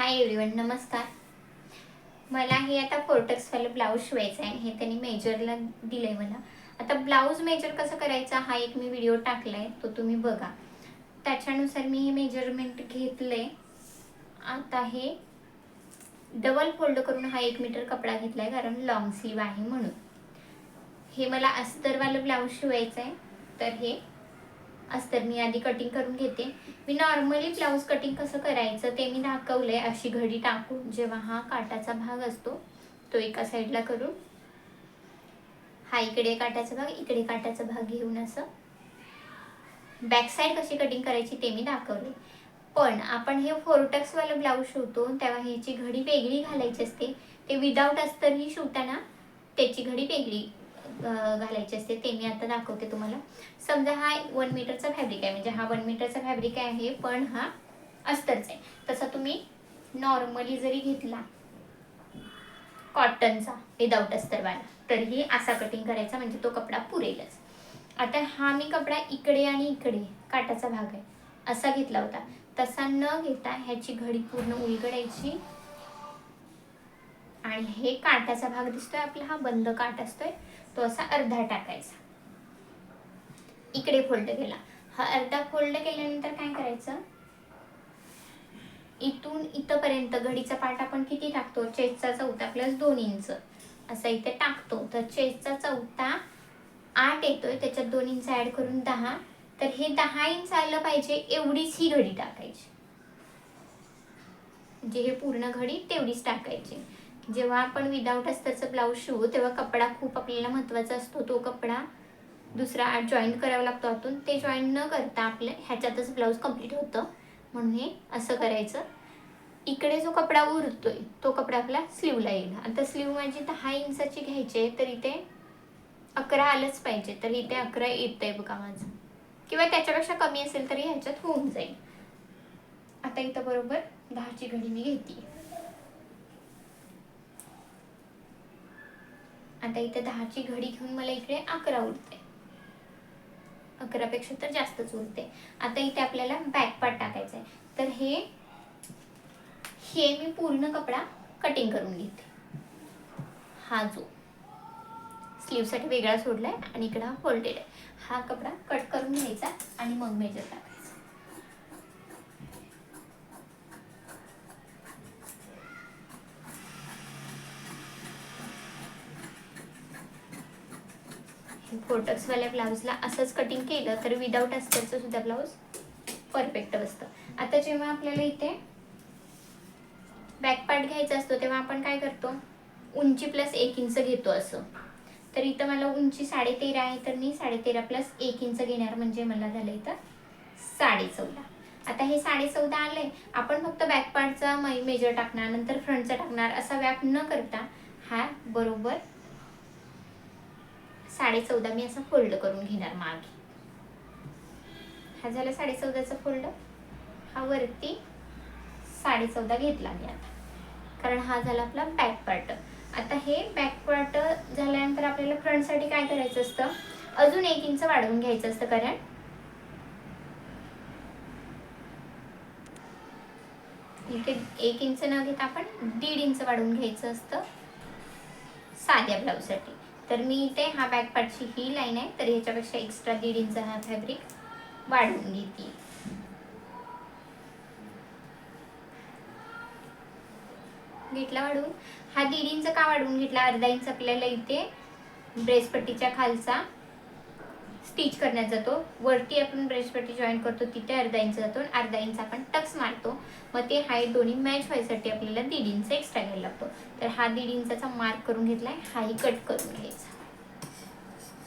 Hi everyone नमस्कार. मला हे आता फोर्टक्सवालं ब्लाऊज शिवायचं आहे. हे त्यांनी मेजरला दिलं आहे मला. आता ब्लाऊज मेजर कसं करायचा? हा एक मी व्हिडिओ टाकला आहे तो तुम्ही बघा. त्याच्यानुसार मी हे मेजरमेंट घेतलं आहे आता हे डबल फोल्ड करून हा एक मीटर कपडा घेतला आहे कारण लॉंग स्लीव आहे म्हणून. हे मला अस्तरवालं ब्लाऊज शिवायचं आहे तर हे अस्तर मी आधी कटिंग करून घेते. मी नॉर्मली ब्लाऊज कटिंग कसं करायचं ते मी दाखवलंय अशी घडी टाकून. जेव्हा हा काटाचा भाग असतो तो एका साईडला करून. हा इकडे काटाचा भाग इकडे काटाचा भाग घेऊन असं. बॅक साईड कशी कटिंग करायची ते मी दाखवले पण आपण हे फोरटक्सवालं ब्लाऊज शिवतो तेव्हा ह्याची घडी वेगळी घालायची असते. ते विदाऊट अस्तर ही शिवताना त्याची घडी वेगळी. घालायची असते ते मी आता दाखवते तुम्हाला. समजा हा वन मीटरचा फॅब्रिक आहे म्हणजे हा वन मीटरचा फॅब्रिक आहे पण हा अस्तरचा आहे. तसा तुम्ही नॉर्मली जरी घेतला कॉटनचा विदाऊट अस्तरवाला तरीही असा कटिंग करायचा म्हणजे तो कपडा पुरेलच. आता हा मी कपडा इकडे आणि इकडे काटाचा भाग आहे असा घेतला होता. तसा न घेता ह्याची घडी पूर्ण उलगडायची. आणि हे काटाचा भाग दिसतोय आपला हा बंद काट असतोय. तो असा अर्धा टाकायचा. इकडे फोल्ड केला. हा अर्धा फोल्ड केल्यानंतर काय करायचं? इथून इथपर्यंत घडीचा पाठ आपण किती टाकतो? चेस्टचा चौथा प्लस दोन इंच असा इथे टाकतो. तर चेस्टचा चौथा आठ येतोय. त्याच्यात दोन इंच ऍड करून दहा. तर हे दहा इंच आलं पाहिजे एवढीच ही घडी टाकायची. म्हणजे हे पूर्ण घडी तेवढीच टाकायची. जेव्हा आपण विदाऊट अस्तरचं ब्लाऊज शिवू तेव्हा कपडा खूप आपल्याला महत्त्वाचा असतो. तो कपडा दुसरा जॉईंट करावा लागतो आतून. ते जॉईंट न करता आपल्या ह्याच्यातच ब्लाऊज कंप्लीट होतं. म्हणून हे असं करायचं. इकडे जो कपडा उरतोय तो कपडा आपला स्लीवला येईल. आता स्लीव माझी दहा इंचाची घ्यायची आहे तर इथे अकरा आलंच पाहिजे. तर इथे अकरा येत आहे बघा माझं. किंवा त्याच्यापेक्षा कमी असेल तरी ह्याच्यात होऊन जाईल. आता इथं बरोबर दहाची घडी मी घेते. आता इथे दहाची घडी घेऊन मला इकडे अकरा उरते अकरापेक्षा तर जास्तच उरते आता इथे आपल्याला बॅकपार्ट टाकायचं टाकायचा आहे. तर हे हे मी पूर्ण कपडा कटिंग करून घेते. हा जो स्लीवसाठी वेगळा सोडलाय आणि इकडं फोल्डेड आहे. हा कपडा कट करून घ्यायचा आणि मग मेजर टाकायचा. फोटक्सवाल्या ब्लाऊजला असंच कटिंग केलं तर विदाऊट अस्तरचं सुद्धा ब्लाऊज परफेक्ट बसतं. आता जेव्हा आपल्याला इथे बॅक पार्ट घ्यायचा असतो तेव्हा आपण काय करतो? उंची प्लस एक इंच घेतो असं. तर इथं मला उंची साडेतेरा आहे तर मी साडेतेरा प्लस एक इंच घेणार म्हणजे मला झालं इथं साडे चौदा आता हे साडे चौदा आलंय. आपण फक्त बॅक पार्टचा मेजर टाकणार नंतर फ्रंटचा टाकणार असा व्याप न करता हा बरोबर साडे चौदा मी असं फोल्ड करून घेणार मागे. हा झाला साडे चौदाचा फोल्ड. हा वरती साडे चौदा घेतला मी आता. कारण हा झाला आपला बॅक पार्ट आता हे बॅक पार्ट झाल्यानंतर आपल्याला फ्रंटसाठी काय करायचं असतं? अजून एक इंच वाढवून घ्यायचं असतं कारण. इथे एक इंच न घेता आपण दीड इंच वाढवून घ्यायचं असतं साध्या ब्लाऊजसाठी तर मी इथे हा बॅक पार्टची ही लाईन आहे तर ह्याच्यापेक्षा एक्स्ट्रा दीड इंच हा फॅब्रिक वाढवून घेते. घेतला वाढवून. हा दीड इंच का वाढवून घेतला? अर्धा इंच आपल्याला इथे ब्रेसपट्टीच्या खालचा. स्टिच करण्यात जातो. वरती आपण ब्रेसपट्टी जॉईन करतो तिथे अर्धा इंच जातो आणि अर्धा इंच आपण टक्स मारतो. मग ते हाईट दोन्ही मॅच व्हायसाठी आपल्याला दीड इंच एक्स्ट्रा घ्यायला लागतो. तर हा दीड इंचाचा मार्क करून घेतलाय हाही कट करून घ्यायचा.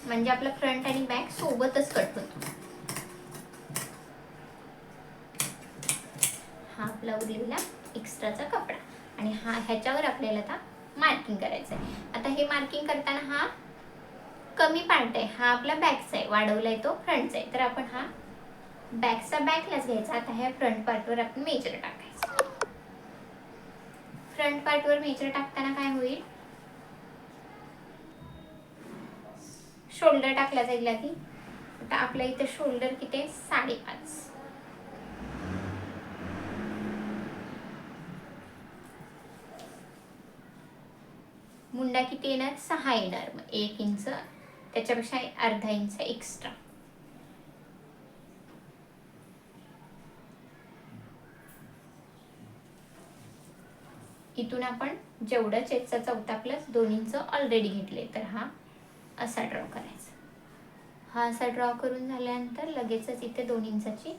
म्हणजे आपला फ्रंट आणि बॅक सोबतच कट होतो. हा आपला उरलेला एक्स्ट्राचा कपडा. आणि हा ह्याच्यावर आपल्याला आता मार्किंग करायचं आहे आता हे मार्किंग करताना हा कमी पार्ट आहे. हा आपला बॅकचा आहे वाढवलाय आहे तो फ्रंटचा आहे तर आपण हा बॅकचा बॅकलाच घ्यायचा. आता ह्या फ्रंट पार्टवर आपण मेजर टाकायचं. फ्रंट पार्टवर मेजर टाकताना काय होईल? शोल्डर टाकला जाईल आधी. आता आपल्या इथे शोल्डर किती आहे? साडेपाच. मुंडा किती येणार? सहा येणार. मग एक इंच त्याच्यापेक्षा अर्धा इंच एक्स्ट्रा इथून आपण जेवढं चेकचा चौथा प्लस दोन इंच ऑलरेडी घेतले तर हा असा ड्रॉ करायचा. हा असा ड्रॉ करून झाल्यानंतर लगेचच इथे दोन इंचाची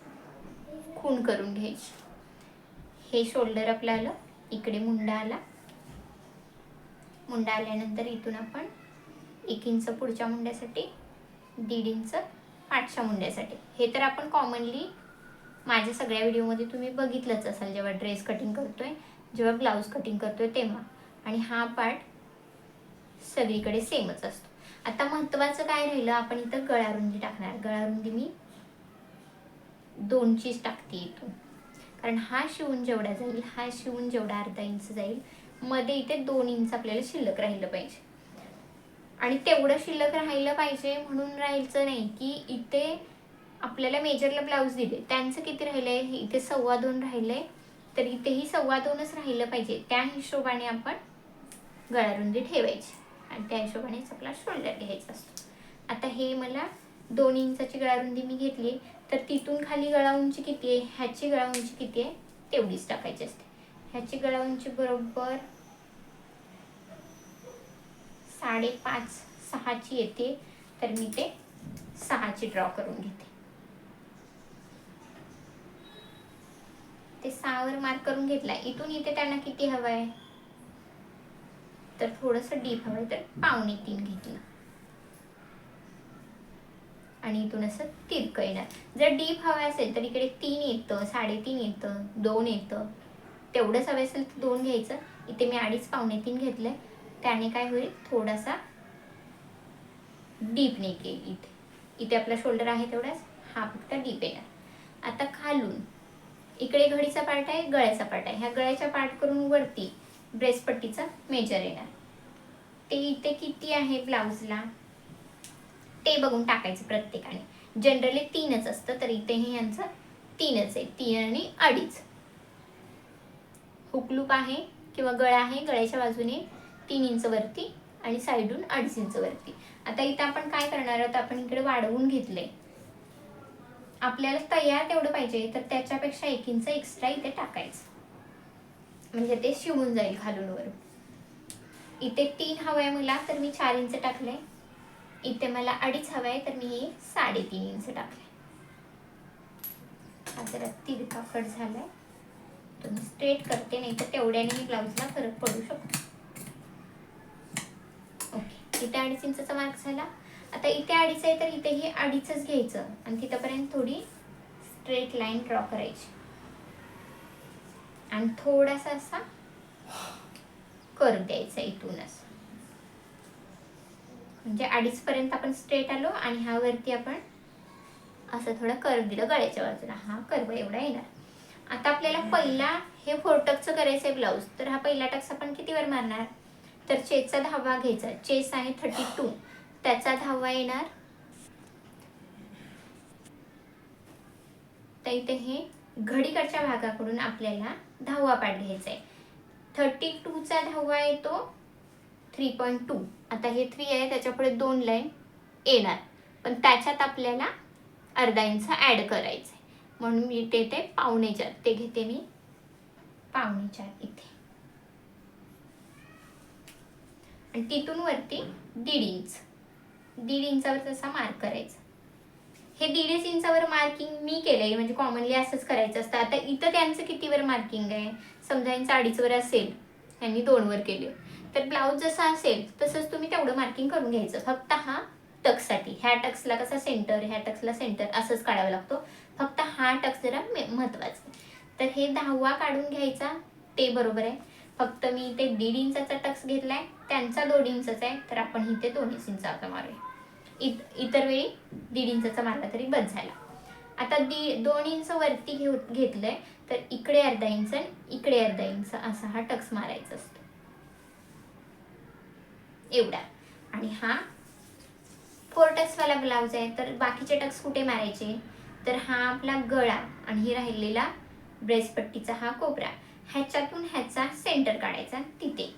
खूण करून घ्यायची. हे शोल्डर आपलं आलं इकडे मुंडा आला. मुंडा आल्यानंतर इथून आपण एक इंच पुढच्या मुंड्यासाठी दीड इंच पाठच्या मुंड्यासाठी. हे तर आपण कॉमनली माझ्या सगळ्या व्हिडिओमध्ये तुम्ही बघितलंच असाल जेव्हा ड्रेस कटिंग करतोय जेव्हा ब्लाऊज कटिंग करतोय तेव्हा. आणि हा पार्ट सगळीकडे सेमच असतो. आता महत्त्वाचं काय राहिलं आपण इथं गळारुंदी टाकणार. गळारुंदी मी दोनचीच टाकते इथून. कारण हा शिवून जेवढा जाईल हा शिवून जेवढा अर्धा इंच जाईल मध्ये इथे दोन इंच आपल्याला शिल्लक राहिलं पाहिजे. आणि तेवढं शिल्लक राहिलं पाहिजे म्हणून राहायचं नाही की इथे आपल्याला मेजरला ब्लाऊज दिले. त्यांचं किती राहिलंय? इथे सव्वा दोन राहिलंय. तर इथेही सव्वा दोनच राहिलं पाहिजे. त्या हिशोबाने आपण गळारुंदी ठेवायची. आणि त्या हिशोबानेच आपला शोल्डर घ्यायचा असतो. आता हे मला दोन इंचाची गळारुंदी मी घेतली तर तिथून खाली गळा उंची किती आहे? ह्याची गळा उंची किती आहे? तेवढीच टाकायची असते. ह्याची गळा उंची बरोबर साडेपाच सहाची येते. तर मी ते सहाची ड्रॉ करून घेते. ते सहावर मार्क करून घेतला. इथून इथे त्यांना किती हवं आहे तर थोडंसं डीप हवं आहे तर पावणे तीन घेतलं. आणि इथून असं तिरकं येणार. जर डीप हवं असेल तर इकडे तीन येतं साडेतीन येतं दोन येतं. तेवढंच हवं असेल तर दोन घ्यायचं. इथे मी अडीच पावणे तीन घेतलंय. त्याने काय होईल? थोडासा डीप नेक येईल इथे. इथे आपला शोल्डर आहे तेवढाच. हा फक्त डीप येणार. आता खालून. इकडे घडीचा पार्ट आहे गळ्याचा पार्ट आहे. ह्या गळ्याच्या पार्ट करून वरती ब्रेसपट्टीचा मेजर येणार. ते इथे किती आहे ब्लाऊजला ते बघून टाकायचं प्रत्येकाने. जनरली तीनच असतं तर इथेही यांचं तीनच आहे. तीन आणि अडीच. हुकलूप आहे किंवा गळा आहे गळ्याच्या बाजूने तीन इंच वरती आणि साईडून अडीच इंच वरती. आता इथं आपण काय करणार आहोत? आपण इकडे वाढवून घेतलंय. आपल्याला तयार तेवढं पाहिजे तर त्याच्यापेक्षा एक इंच एक्स्ट्रा इथे टाकायचं. म्हणजे ते शिवून जाईल खालून वर इथे तीन हवंय मला तर मी चार इंच टाकले इथे मला अडीच हवंय तर मी साडेतीन इंच टाकले हा जरा तिरका कट झालाय. तो मी स्ट्रेट करते नाही तर तेवढ्याने मी ब्लाऊजला फरक पडू शकतो. इथे अडीच इंचचा मार्क झाला. आता इथे अडीच आहे तर इथेही अडीचच घ्यायचं. आणि तिथपर्यंत थोडी स्ट्रेट लाईन ड्रॉ करायची. आणि थोडासा असा कर द्यायचा इथूनच म्हणजे अडीच पर्यंत आपण स्ट्रेट आलो आणि ह्या वरती आपण असं थोडं कर्व दिलं गळ्याच्या बाजूला. हा कर्व एवढा येणार. आता आपल्याला पहिला हे फोरटकचं करायचं आहे ब्लाऊज तर हा पहिला टक्स आपण कितीवर मारणार? तर चेसचा धावा घ्यायचा. चेस आहे थर्टी टू त्याचा धावा येणार. तर इथे हे घडीकडच्या भागाकडून आपल्याला धावा पाठ घ्यायचा आहे. थर्टी टूचा धावा येतो. थ्री पॉईंट टू आता हे थ्री आहे त्याच्यापुढे दोन लाईन येणार. पण त्याच्यात आपल्याला अर्धा इंच ॲड करायचं आहे म्हणून मी ते ते पावणे चार. ते घेते मी पावणे चार इथे. आणि तिथून वरती दीड इंच. दीड इंचावर तसा मार्क करायचा. हे दीडच इंचावर मार्किंग मी केलंय म्हणजे कॉमनली असंच करायचं असतं. आता इथं त्यांचं कितीवर मार्किंग आहे? समजा यांचं अडीचवर असेल यांनी दोनवर केले. तर ब्लाऊज जसा असेल तसंच तुम्ही तेवढं मार्किंग करून घ्यायचं. फक्त हा टक्ससाठी ह्या टक्सला कसा सेंटर ह्या टक्सला सेंटर असंच काढावा लागतो. फक्त हा टक्स जरा महत्त्वाचा तर हे दहावा काढून घ्यायचा ते बरोबर आहे. फक्त मी इथे दीड इंचाचा टक्स घेतला आहे त्यांचा दोन इंचाचा आहे तर आपण इथे दोनच इंचाचा मारूया. इत इतर वेळी दीड इंचाचा मारला तरी बस झाला. आता दी दोन इंच वरती घेऊ घेतलंय तर इकडे अर्धा इंच आणि इकडे अर्धा इंच असा हा टक्स मारायचा असतो. एवढा. आणि हा फोर टक्सवाला ब्लाऊज आहे तर बाकीचे टक्स कुठे मारायचे? तर हा आपला गळा आणि ही राहिलेला ब्रेसपट्टीचा हा कोपरा. ह्याच्यातून ह्याचा सेंटर काढायचा तिथे.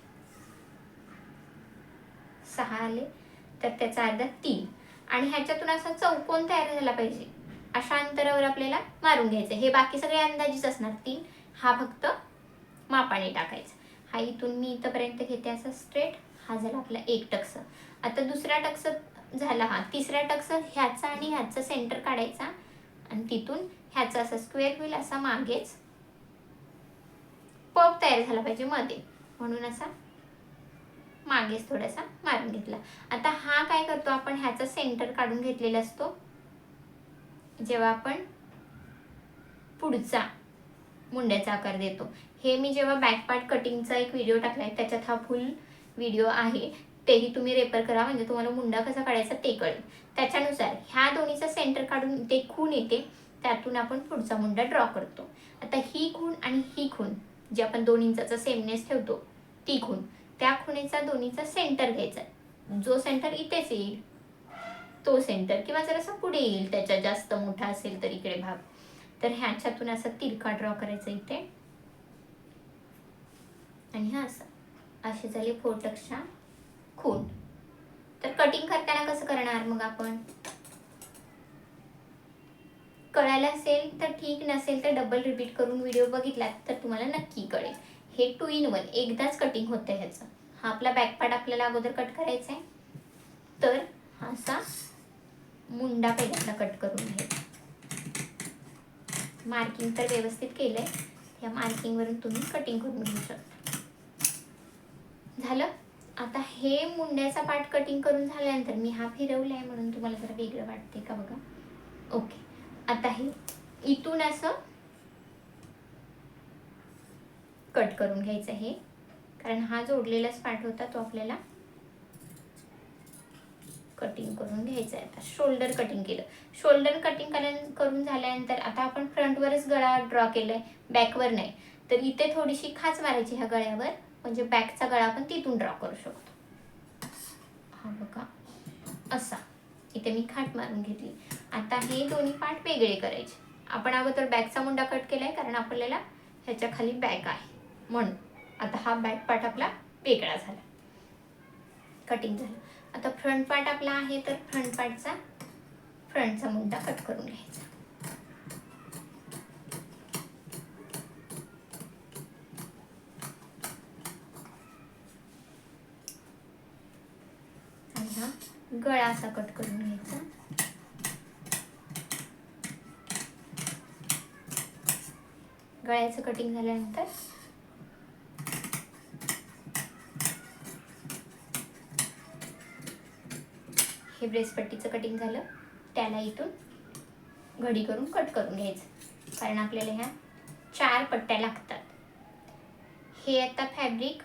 सहा आले तर त्याचा अर्धा तीन. आणि ह्याच्यातून असा चौकोन तयार झाला पाहिजे. अशा अंतरावर आपल्याला मारून घ्यायचं हे बाकी सगळे अंदाजीच असणार. तीन हा फक्त मापाने टाकायचा. हा इथून मी इथंपर्यंत घेते असा स्ट्रेट हा झाला आपला एक टक्स. आता दुसरा टक्स झाला हा. तिसरा टक्स ह्याचा आणि ह्याचा सेंटर काढायचा. आणि तिथून ह्याचा असा स्क्वेअर होईल असा मागेच पप तयार झाला पाहिजे मध्ये. म्हणून असा मागेच थोडासा मारून घेतला. आता हा काय करतो आपण? ह्याचा सेंटर काढून घेतलेला असतो. जेव्हा आपण पुढचा मुंड्याचा आकार देतो. हे मी जेव्हा बॅक पार्ट कटिंगचा एक व्हिडिओ टाकलाय त्याच्यात हा फुल व्हिडिओ आहे. तेही तुम्ही रेफर करा म्हणजे तुम्हाला मुंडा कसा काढायचा ते कळेल. त्याच्यानुसार ह्या दोन्हीचा सेंटर काढून ते खूण येते त्यातून आपण पुढचा मुंडा ड्रॉ करतो. आता ही खूण आणि ही खूण जी आपण दोन इंचाचा सेमनेस ठेवतो ती खूण. त्या खुणेचा दोन्हीचा सेंटर घ्यायचा जो सेंटर इथेच येईल तो सेंटर किंवा जर असं पुढे येईल त्याच्या जास्त मोठा असेल तर इकडे भाग. तर ह्याच्यातून असा तिरका ड्रॉ करायचा इथे. आणि हा असा. असे झाले फोटक्सच्या खूण तर कटिंग करताना कसं करणार मग आपण? कळायला असेल तर ठीक नसेल तर डबल रिपीट करून व्हिडिओ बघितला तर तुम्हाला नक्की कळेल. हे टू इन वन एकदाच कटिंग होतं ह्याचं. हा आपला बॅक पार्ट आपल्याला अगोदर कट करायचा आहे. तर हा असा मुंडा पहिल्यांदा कट करून घ्यायचा मार्किंग तर व्यवस्थित केलं आहे या मार्किंगवरून तुम्ही कटिंग करून घेऊ शकता. झालं? आता हे मुंड्याचा पार्ट कटिंग करून झाल्यानंतर मी हा फिरवला आहे म्हणून तुम्हाला जरा वेगळं वाटते का बघा? ओके आता हे इथून असं कट करून घ्यायचं हे. कारण हा जोडलेलाच पार्ट होता तो आपल्याला कटिंग करून घ्यायचं आहे आता शोल्डर कटिंग केलं. शोल्डर कटिंग करून झाल्यानंतर आता आपण फ्रंटवरच गळा ड्रॉ केलाय बॅकवर नाही. तर इथे थोडीशी खाच मारायची ह्या गळ्यावर. म्हणजे बॅकचा गळा आपण तिथून ड्रॉ करू शकतो. हा बघा. असा. इथे मी खाट मारून घेतली. आता हे दोन्ही पार्ट वेगळे करायचे. आपण अगोदर बॅकचा मुंडा कट केलाय कारण आपल्याला ह्याच्या खाली बॅक आहे. म्हणून. आता हा बॅक पार्ट आपला वेगळा झाला. कटिंग झालं. आता फ्रंट पार्ट आपला आहे तर फ्रंट पार्टचा फ्रंटचा मुंडा कट करून घ्यायचा. गळा असा कट करून घ्यायचा. गळ्याचं कटिंग झाल्यानंतर हे ब्रेसपट्टीचं कटिंग झालं. त्याला इथून घडी करून कट करून घ्यायचं. कारण आपल्याला ह्या चार पट्ट्या लागतात. हे आता फॅब्रिक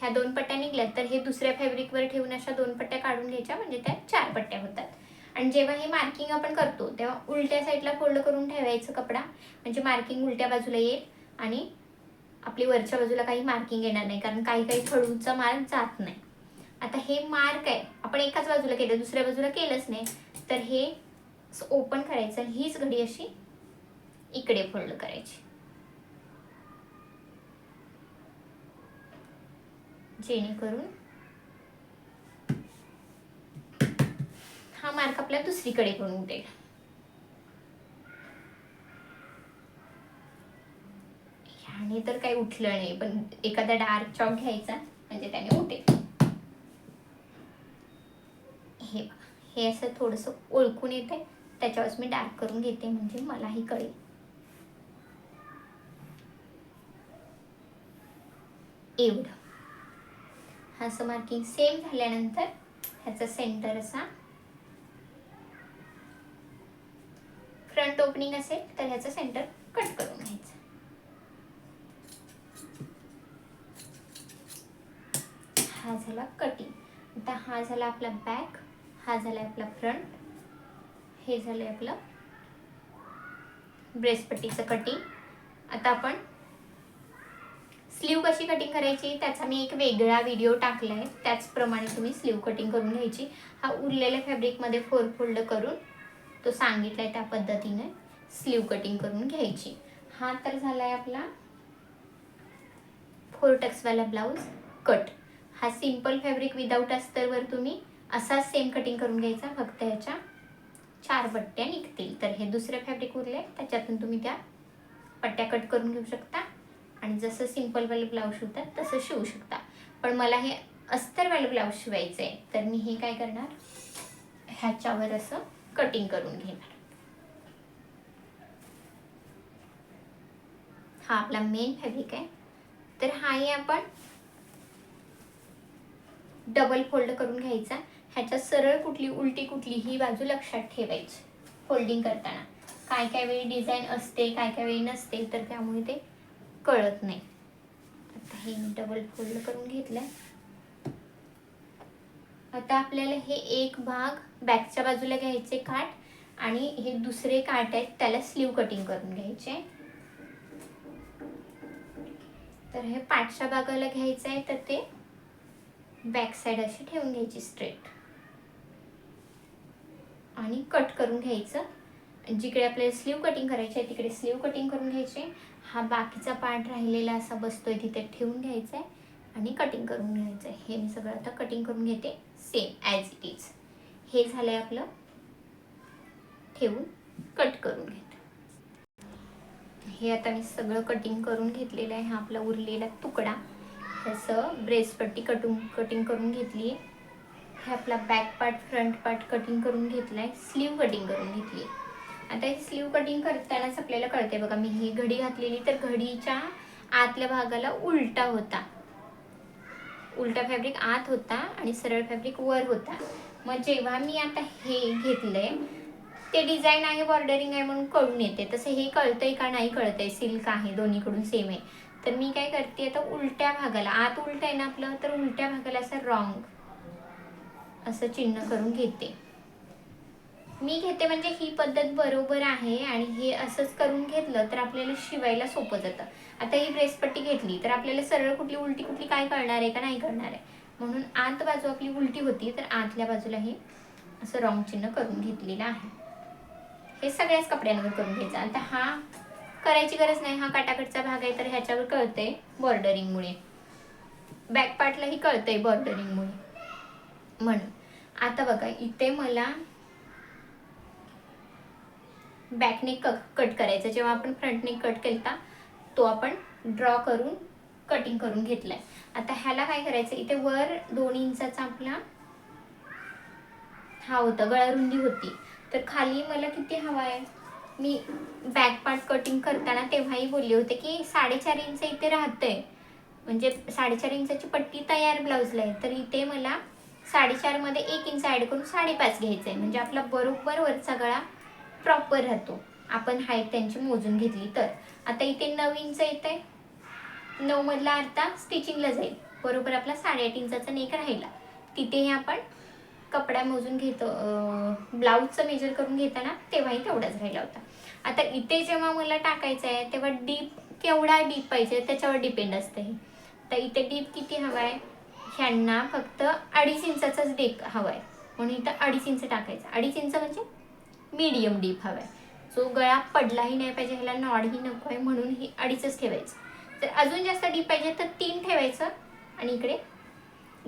ह्या दोन पट्ट्या निघल्या तर हे दुसऱ्या फॅब्रिकवर ठेवून अशा दोन पट्ट्या काढून घ्यायच्या म्हणजे त्या चार पट्ट्या होतात. आणि जेव्हा हे मार्किंग आपण करतो तेव्हा उलट्या साईडला फोल्ड करून ठेवायचं कपडा. म्हणजे मार्किंग उलट्या बाजूला येईल आणि आपली वरच्या बाजूला काही मार्किंग येणार नाही कारण काही काही खडूचा मार्क जात नाही. आता हे मार्क आहे. आपण एकाच बाजूला केलं दुसऱ्या बाजूला केलंच नाही. तर हे ओपन करायचं आणि हीच घडी अशी इकडे फोल्ड करायची. जेणेकरून हा मार्क आपल्या दुसरीकडे करून देईल ह्याने तर काही उठलं नाही पण एखादा डार्क चॉक घ्यायचा म्हणजे त्याने उठेल. हे बघा. हे असं थोडंसं ओळखून येते त्याच्यावरच मी डार्क करून घेते म्हणजे मलाही कळेल. एवढं. हा असं मार्किंग सेम झाल्यानंतर ह्याचा सेंटर असा. फ्रंट ओपनिंग असेल तर ह्याचं सेंटर कट करून घ्यायचं. हा झाला कटिंग आता हा झाला आपला बॅक हा झाला आपला फ्रंट. हे झालं आहे आपलं ब्रेसपट्टीचं कटिंग आता आपण स्लीव कशी कटिंग करायची त्याचा मी एक वेगळा व्हिडिओ टाकला आहे त्याचप्रमाणे तुम्ही स्लीव कटिंग करून घ्यायची. हा उरलेल्या फॅब्रिकमध्ये फोर फोल्ड करून तो सांगितला आहे त्या पद्धतीने स्लीव कटिंग करून घ्यायची. हा तर झाला आहे आपला फोर टक्सवाला ब्लाऊज कट हा सिंपल फॅब्रिक विदाऊट अस्तरवर तुम्ही असाच सेम कटिंग करून घ्यायचा फक्त ह्याच्या चार पट्ट्या निघतील. तर हे दुसरे फॅब्रिक उरले त्याच्यातून तुम्ही त्या पट्ट्या कट करून घेऊ शकता. आणि जसं सिम्पलवाले ब्लाऊज शिवतात तसं शिवू शकता. पण मला हे अस्तरवाले ब्लाऊज शिवायचं आहे तर मी हे काय करणार? ह्याच्यावर असं कटिंग करून घेणार. हा आपला मेन फॅब्रिक आहे. तर हाही आपण डबल फोल्ड करून घ्यायचा. ह्याच्यात सरळ कुठली उलटी कुठली ही बाजू लक्षात ठेवायची फोल्डिंग करताना. काय काय वेळी डिझाईन असते काय काय वेळी नसते तर त्यामुळे ते कळत नाही. आता हे मी डबल फोल्ड करून घेतलंय. आता आपल्याला हे एक भाग बॅकच्या बाजूला घ्यायचे काठ आणि हे दुसरे काट आहेत त्याला स्लीव कटिंग करून घ्यायचे. तर हे पाठच्या भागाला घ्यायचं आहे तर ते बॅक साईड अशी ठेवून घ्यायची स्ट्रेट आणि कट करून घ्यायचं. जिकडे आपल्याला स्लीव कटिंग करायची आहे तिकडे स्लीव कटिंग करून घ्यायचे. हा बाकीचा पार्ट राहिलेला असा बसतोय तिथे ठेवून घ्यायचा आहे आणि कटिंग करून घ्यायचं आहे. हे मी सगळं आता कटिंग करून घेते. सेम ॲज इट इज हे झालं आहे आपलं ठेवून कट करून घेते. हे आता मी सगळं कटिंग करून घेतलेलं आहे. हा आपला उरलेला तुकडा. ह्याचं ब्रेसपट्टी कटून कटिंग करून घेतली आहे हे आपला back part front part cutting करून घेतला आहे स्लीव कटिंग करून घेतली. आता हे स्लीव कटिंग करतानाच आपल्याला कळते बघा मी ही घडी घातलेली तर घडीच्या आतल्या भागाला उलटा होता. उलटा फॅब्रिक आत होता आणि सरळ फॅब्रिक वर होता. मग जेव्हा मी आता हे घेतलंय ते डिझाईन आहे बॉर्डरिंग आहे म्हणून कळून येते. तसं हे कळतंय का नाही कळतंय सिल्क आहे दोन्हीकडून सेम आहे. तर मी काय करते आता उलट्या भागाला आत उलट आहे ना आपलं तर उलट्या भागाला असं रॉंग असं चिन्ह करून घेते. मी घेते म्हणजे ही पद्धत बरोबर आहे आणि हे असंच करून घेतलं तर आपल्याला शिवायला सोपं जातं. आता ही ब्रेसपट्टी घेतली तर आपल्याला सरळ कुठली उलटी कुठली काय करणार आहे का नाही करणार आहे. म्हणून आत बाजू आपली उलटी होती तर आतल्या बाजूला हे असं रॉंग चिन्ह करून घेतलेलं आहे. हे सगळ्याच कपड्यांवर करून घ्यायचं. आता हा करायची गरज नाही. हा काटाकडचा भाग आहे तर ह्याच्यावर कळतंय बॉर्डरिंगमुळे. बॅक पार्टलाही कळतंय बॉर्डरिंगमुळे. म्हणून. आता बघा इथे मला बॅकने क कट करायचं. जेव्हा आपण फ्रंटने कट केलता तो आपण ड्रॉ करून कटिंग करून घेतलाय. आता ह्याला काय करायचं? इथे वर दोन इंचाचा आपला हा होता गळारुंदी होती. तर खाली मला किती हवा आहे? मी बॅक पार्ट कटिंग करताना तेव्हाही बोलले होते की साडेचार इंच इथे राहतंय. म्हणजे साडेचार इंचाची पट्टी तयार ब्लाऊजला आहे. तर इथे मला साडेचारमध्ये एक इंच ॲड करून साडेपाच घ्यायचं आहे म्हणजे आपला बरोबर वरचा गळा प्रॉपर राहतो. आपण हाईट त्यांची मोजून घेतली तर. आता इथे नऊ इंच येत आहे नऊमधला अर्धा स्टिचिंगला जाईल. बरोबर आपला साडेआठ इंचाचा नेक राहिला. तिथेही आपण कपडा मोजून घेतो ब्लाऊजचं मेजर करून घेताना तेव्हाही तेवढाच राहिला होता. आता इथे जेव्हा मला टाकायचं आहे तेव्हा डीप केवढा डीप पाहिजे त्याच्यावर डिपेंड असतं हे. तर इथे डीप किती हवा आहे? ह्यांना फक्त अडीच इंचाचाच डेक हवा आहे म्हणून इथं अडीच इंच टाकायचं. अडीच इंच म्हणजे मीडियम डीप हवा आहे सो गळा पडलाही नाही पाहिजे ह्याला नॉडही नको आहे म्हणून ही अडीचच ठेवायचं. तर अजून जास्त डीप पाहिजे तर तीन ठेवायचं. आणि इकडे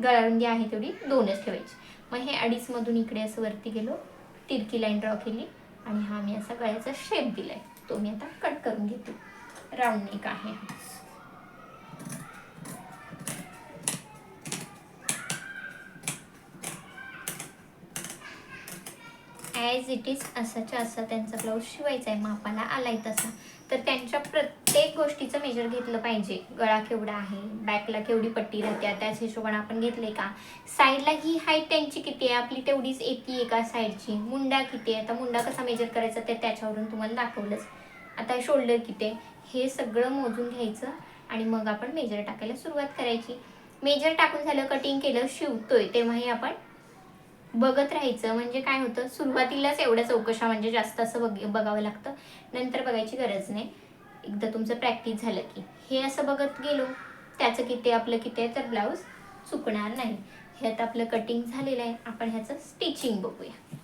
गळारुंदी आहे तेवढी दोनच ठेवायची. मग हे अडीचमधून इकडे असं वरती गेलो. तिरकी लाईन ड्रॉ केली. आणि हा मी असा गळ्याचा शेप दिलाय. तो मी आता कट करून घेते. राऊंड नेक आहे ॲज इट इज असाच्या असा त्यांचा ब्लाऊज शिवायचा आहे मापाला आलाय तसा. तर त्यांच्या प्रत्येक गोष्टीचं मेजर घेतलं पाहिजे. गळा केवढा आहे बॅकला केवढी पट्टी राहते त्याच हिशोबाने आपण घेतले का? साईडला ही हाईट त्यांची किती आहे? आपली तेवढीच येते एका साईडची मुंडा किती आहे? आता मुंडा कसा मेजर करायचा ते त्याच्यावरून तुम्हाला दाखवलंच. आता शोल्डर किती आहे? हे सगळं मोजून घ्यायचं आणि मग आपण मेजर टाकायला सुरुवात करायची. मेजर टाकून झालं कटिंग केलं शिवतोय. तेव्हाही आपण बघत राहायचं. म्हणजे काय होतं सुरुवातीलाच एवढ्या चौकशा म्हणजे जास्त असं बघ बघावं लागतं. नंतर बघायची गरज नाही. एकदा तुमचं प्रॅक्टिस झालं की. हे असं बघत गेलो त्याचं किती आपलं किती आहे तर ब्लाऊज चुकणार नाही. हे आता आपलं कटिंग झालेलं आहे. आपण ह्याचं स्टिचिंग बघूया.